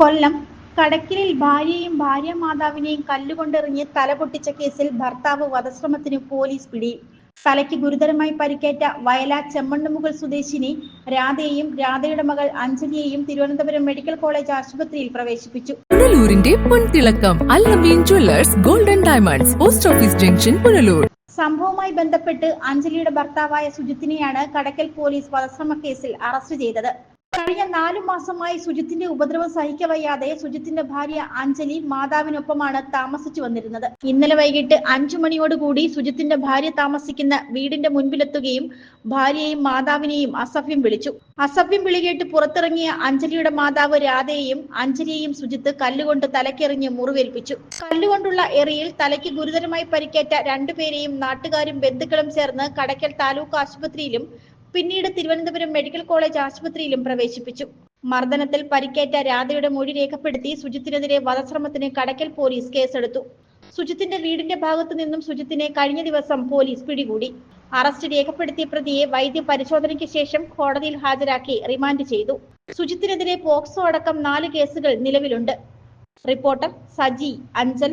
കൊല്ലം കടക്കിലിൽ ഭാര്യയും ഭാര്യ മാതാവിനെയും കല്ലുകൊണ്ടെറിഞ്ഞ് തല പൊട്ടിച്ച കേസിൽ ഭർത്താവ് വധശ്രമത്തിന് പോലീസ് പിടി. തലയ്ക്ക് ഗുരുതരമായി പരിക്കേറ്റ വയല ചെമ്മണ്ണുമുകൾ സ്വദേശിനി രാധയെയും രാധയുടെ മകൾ അഞ്ജലിയെയും തിരുവനന്തപുരം മെഡിക്കൽ കോളേജ് ആശുപത്രിയിൽ പ്രവേശിപ്പിച്ചു. പുനലൂരിന്റെ പൊൻതിളക്കം Allameen jewellers golden diamonds post office junction Punalur. സംഭവവുമായി ബന്ധപ്പെട്ട് അഞ്ജലിയുടെ ഭർത്താവായ സുജിത്തിനെയാണ് കടക്കൽ പോലീസ് വധശ്രമ കേസിൽ അറസ്റ്റ് ചെയ്തത്. കഴിഞ്ഞ നാലു മാസമായി സുജിത്തിന്റെ ഉപദ്രവം സഹിക്കവയ്യാതെ സുജിത്തിന്റെ ഭാര്യ അഞ്ജലി മാതാവിനൊപ്പമാണ് താമസിച്ചു വന്നിരുന്നത്. ഇന്നലെ വൈകിട്ട് അഞ്ചു മണിയോടുകൂടി സുജിത്തിന്റെ ഭാര്യ താമസിക്കുന്ന വീടിന്റെ മുൻപിലെത്തുകയും ഭാര്യയെയും മാതാവിനെയും അസഭ്യം വിളിച്ചു. അസഭ്യം വിളികേട്ട് പുറത്തിറങ്ങിയ അഞ്ജലിയുടെ മാതാവ് രാധയെയും അഞ്ജലിയെയും സുജിത്ത് കല്ലുകൊണ്ട് തലക്കെറിഞ്ഞ് മുറിവേൽപ്പിച്ചു. കല്ലുകൊണ്ടുള്ള എറിയിൽ തലയ്ക്ക് ഗുരുതരമായി പരിക്കേറ്റ രണ്ടുപേരെയും നാട്ടുകാരും ബന്ധുക്കളും ചേർന്ന് കടയ്ക്കൽ താലൂക്ക് ആശുപത്രിയിലും പിന്നീട് തിരുവനന്തപുരം മെഡിക്കൽ കോളേജ് ആശുപത്രിയിലും പ്രവേശിപ്പിച്ചു. മർദ്ദനത്തിൽ പരിക്കേറ്റ രാധയുടെ മൊഴി രേഖപ്പെടുത്തി സുജിത്തിനെതിരെ വധശ്രമത്തിന് കടക്കൽ പോലീസ് കേസെടുത്തു. സുജിത്തിന്റെ വീടിന്റെ ഭാഗത്തു നിന്നും സുജിത്തിനെ കഴിഞ്ഞ ദിവസം പോലീസ് പിടികൂടി. അറസ്റ്റ് രേഖപ്പെടുത്തിയ പ്രതിയെ വൈദ്യ പരിശോധനയ്ക്ക് ശേഷം കോടതിയിൽ ഹാജരാക്കി റിമാൻഡ് ചെയ്തു. സുജിത്തിനെതിരെ പോക്സോ അടക്കം നാല് കേസുകൾ നിലവിലുണ്ട്. റിപ്പോർട്ടർ സജി അഞ്ചൽ